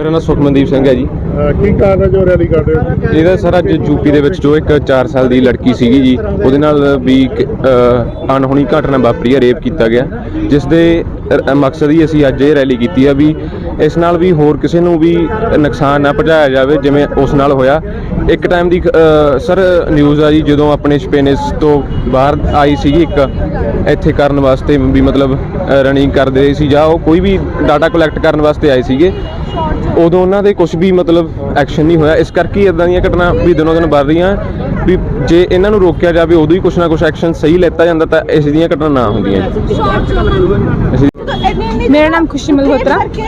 ਮੇਰਾ ਨਾਮ ਸੁਖਮਨਦੀਪ ਸਿੰਘ ਹੈ ਜੀ। ਅਹ ਕੀ ਕਾਰਨ ਹੈ ਜੋ ਰੈਲੀ ਕਰ ਰਹੇ ਹੋ? ਇਹਦਾ ਸਰ ਅੱਜ ਯੂਪੀ ਦੇ ਵਿੱਚ ਜੋ ਇੱਕ 4 ਸਾਲ ਦੀ ਲੜਕੀ ਸੀਗੀ ਜੀ ਉਹਦੇ ਨਾਲ ਵੀ ਇੱਕ, ਅਹ, ਅਣਹੋਣੀ ਘਟਨਾ ਵਾਪਰੀ ਹੈ ਰੇਪ ਕੀਤਾ ਗਿਆ। ਜਿਸ ਦੇ ਮਕਸਦ ਹੀ ਅਸੀਂ ਅੱਜ ਇਹ ਰੈਲੀ ਕੀਤੀ ਆ ਵੀ ਇਸ ਨਾਲ ਵੀ ਹੋਰ ਕਿਸੇ ਨੂੰ ਵੀ ਨੁਕਸਾਨ ਨਾ ਪਹੁੰਚਾਇਆ ਜਾਵੇ ਜਿਵੇਂ ਉਸ ਨਾਲ ਹੋਇਆ। ਇੱਕ ਟਾਈਮ ਦੀ ਸਰ ਨਿਊਜ਼ ਆ ਜੀ ਜਦੋਂ ਆਪਣੇ ਸਪੇਨਿਸ ਤੋਂ ਬਾਹਰ ਆਈ ਸੀਗੀ ਇੱਕ ਇੱਥੇ ਕਰਨ ਵਾਸਤੇ ਵੀ ਮਤਲਬ ਰਨਿੰਗ ਕਰਦੇ ਰਹੇ ਸੀ ਜਾਂ ਉਹ ਕੋਈ ਵੀ ਡਾਟਾ ਕਲੈਕਟ ਕਰਨ ਵਾਸਤੇ ਆਏ ਸੀਗੇ ਉਦੋਂ ਉਹਨਾਂ ਦੇ ਕੁਝ ਵੀ ਮਤਲਬ ਐਕਸ਼ਨ ਨਹੀਂ ਹੋਇਆ। ਇਸ ਕਰਕੇ ਇਦਾਂ ਦੀਆਂ ਘਟਨਾ ਵੀ ਦਿਨੋਂ ਦਿਨ ਵੱਧ ਰਹੀਆਂ। ਵੀ ਜੇ ਇਹਨਾਂ ਨੂੰ ਰੋਕਿਆ ਜਾਵੇ, ਉਦੋਂ ਹੀ ਕੁਝ ਨਾ ਕੁਛ ਐਕਸ਼ਨ ਸਹੀ ਲੈਤਾ ਜਾਂਦਾ ਤਾਂ ਇਸ ਦੀਆਂ ਘਟਨਾ ਨਾ ਹੁੰਦੀਆਂ। ਮੇਰਾ ਨਾਮ ਖੁਸ਼ੀ ਮਲਹੋਤਰਾ ਕੀ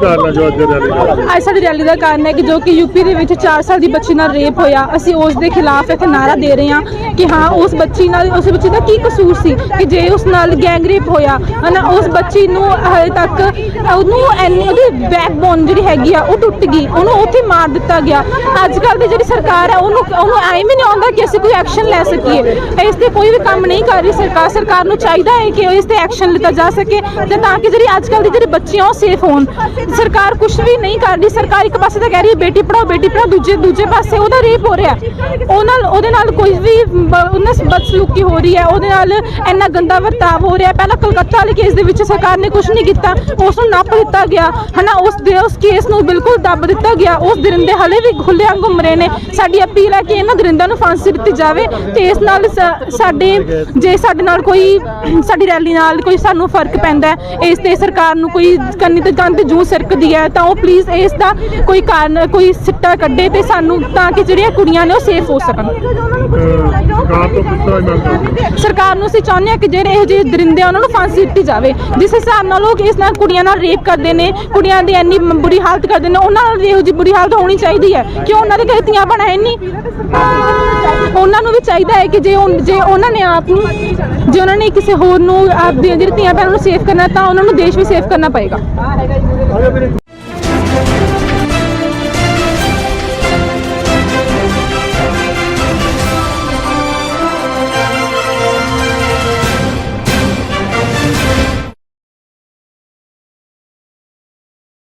ਕਾਰਨ ਹੈ ਜੋ ਅੱਜ ਰੈਲੀ ਅੱਜ ਸਾਡੀ ਰੈਲੀ ਦਾ ਕਾਰਨ ਹੈ ਕਿ ਜੋ ਕਿ ਯੂਪੀ ਦੇ ਵਿੱਚ 4 ਸਾਲ ਦੀ ਬੱਚੀ ਨਾਲ ਰੇਪ ਹੋਇਆ, ਅਸੀਂ ਉਸ ਦੇ ਖਿਲਾਫ ਇੱਥੇ ਨਾਰਾ ਦੇ ਰਹੇ ਹਾਂ ਕਿ ਹਾਂ, ਉਸ ਬੱਚੀ ਨਾਲ, ਉਸ ਬੱਚੀ ਦਾ ਕੀ ਕਸੂਰ ਸੀ ਕਿ ਜੇ ਉਸ ਨਾਲ ਗੈਂਗ ਰੇਪ ਹੋਇਆ, ਹਨਾ, ਉਸ ਬੱਚੀ ਨੂੰ ਹਜੇ ਤੱਕ ਉਹਨੂੰ ਐਨੀ ਉਹਦੀ ਬੈਕਬੋਨ ਜਿਹੜੀ ਹੈਗੀ ਆ, ਉਹ ਟੁੱਟ ਗਈ, ਉਹਨੂੰ ਉੱਥੇ ਮਾਰ ਦਿੱਤਾ ਗਿਆ। ਅੱਜ ਕੱਲ ਦੀ ਜਿਹੜੀ ਸਰਕਾਰ ਹੈ, ਉਹਨੂੰ ਉਹਨੂੰ ਐਵੇਂ ਆਉਂਦਾ ਕਿ ਅਸੀਂ ਕੋਈ ਐਕਸ਼ਨ ਲੈ ਸਕੀਏ। ਇਸ ਤੇ ਕੋਈ ਵੀ ਕੰਮ ਨਹੀਂ ਕਰ ਰਹੀ ਸਰਕਾਰ। ਸਰਕਾਰ ਨੂੰ ਚਾਹੀਦਾ ਹੈ ਕਿ ਇਸ ਤੇ ਐਕਸ਼ਨ ਲਿੱਤਾ ਜਾ ਸਕੇ ਤੇ ਤਾਂ ਕਿ ਜਿਹੜੀ ਅੱਜ ਕੱਲ ਦੀ ਜਿਹੜੀ ਬੱਚੀਆਂ, ਉਹ ਸੇਫ ਹੋਣ। ਸਰਕਾਰ ਕੁਝ ਵੀ ਨਹੀਂ ਕਰ ਰਹੀ। ਸਰਕਾਰ ਇੱਕ ਪਾਸੇ ਤਾਂ ਕਹਿ ਰਹੀ ਹੈ, ਬੇਟੀ ਪੜਾਓ ਬੇਟੀ ਪੜਾਓ ਦੂਜੇ ਦੂਜੇ ਪਾਸੇ ਉਹਦਾ ਰੇਪ ਹੋ ਰਿਹਾ। ਉਹ ਨਾਲ ਉਹਦੇ ਨਾਲ ਕੋਈ ਵੀ ਉਹਨਾਂ ਬਦਸਲੂਕੀ ਹੋ ਰਹੀ ਹੈ। ਉਹਦੇ ਨਾਲ ਇੰਨਾ ਗੰਦਾ ਵਰਤਾਵ ਹੋ ਰਿਹਾ। ਪਹਿਲਾਂ ਕਲਕੱਤਾ ਵਾਲੇ ਕੇਸ ਦੇ ਵਿੱਚ ਸਰਕਾਰ ਨੇ ਕੁਝ ਨਹੀਂ ਕੀਤਾ। ਉਸ ਨੂੰ ਨੱਪ ਦਿੱਤਾ ਗਿਆ। ਹਨਾ, ਉਸ ਦੇ ਉਸ ਕੇਸ ਨੂੰ ਬਿਲਕੁਲ ਦੱਬ ਦਿੱਤਾ ਗਿਆ। ਉਸ ਦਰਿੰਦੇ ਹਲੇ ਵੀ ਖੁੱਲਿਆਂ ਘੁੰਮ ਰਹੇ ਨੇ। ਸਾਡੀ ਅਪੀਲ ਹੈ ਕਿ ਇਹਨਾਂ ਦਰਿੰਦਿਆਂ ਨੂੰ ਫਾਂਸੀ ਦਿੱਤੀ ਜਾਵੇ ਤੇ ਇਸ ਨਾਲ ਸਾਡੇ, ਜੇ ਸਾਡੇ ਨਾਲ ਕੋਈ, ਸਾਡੀ ਰੈਲੀ ਨਾਲ ਕੋਈ ਸਾਨੂੰ ਫ਼ਰਕ ਪੈਂਦਾ ਇਸ ਤੇ ਸਰਕਾਰ ਨੂੰ ਕੋਈ ਕੰਨੀ ਤੇ ਕੰਨ ਜੂ ਸਰਕਦੀ ਹੈ, ਤਾਂ ਉਹ ਪਲੀਜ਼ ਇਸ ਦਾ ਕੋਈ ਕਾਰਨ, ਕੋਈ ਸਿੱਟਾ ਕੱਢੇ ਤੇ ਸਾਨੂੰ ਤਾਂ ਕਿ ਜਿਹੜੀਆਂ ਕੁੜੀਆਂ ਨੇ ਉਹ ਸੇਫ ਹੋ ਸਕਣ। ਸਰਕਾਰ ਨੂੰ ਅਸੀਂ ਚਾਹੁੰਦੇ ਹਾਂ ਕਿ ਜਿਹੜੇ ਇਹੋ ਜਿਹੇ ਦਰਿੰਦੇ ਆ, ਉਹਨਾਂ ਨੂੰ ਫਾਂਸੀ ਦਿੱਤੀ ਜਾਵੇ। ਜਿਸ ਹਿਸਾਬ ਨਾਲ ਲੋਕ ਇਸ ਨਾਲ ਕੁੜੀਆਂ ਨਾਲ ਰੇਪ ਕਰਦੇ ਨੇ, ਕੁੜੀਆਂ ਦੀ ਇੰਨੀ ਬੁਰੀ ਹਾਲਤ ਕਰਦੇ ਨੇ, ਉਹਨਾਂ ਨਾਲ ਇਹੋ ਜਿਹੀ ਬੁਰੀ ਹਾਲਤ ਹੋਣੀ ਚਾਹੀਦੀ ਹੈ। ਕਿ ਉਹਨਾਂ ਦੇ ਘਰੇ ਧੀਆਂ ਬਣਾ ਨਹੀਂ? ਉਹਨਾਂ ਨੂੰ ਵੀ ਚਾਹੀਦਾ ਹੈ ਕਿ ਜੇ ਉਹ- ਜੇ ਉਹਨਾਂ ਨੇ ਆਪ ਨੂੰ ਜੇ ਉਹਨਾਂ ਨੇ ਕਿਸੇ ਹੋਰ ਨੂੰ ਆਪ ਦੀਆਂ ਜਿਹੜੀ ਧੀਆਂ ਭੈਣਾਂ ਨੂੰ ਸੇਫ ਕਰਨਾ ਤਾਂ ਉਹਨਾਂ ਨੂੰ ਦੇਸ਼ ਵੀ ਸੇਫ ਕਰਨਾ ਪਏਗਾ।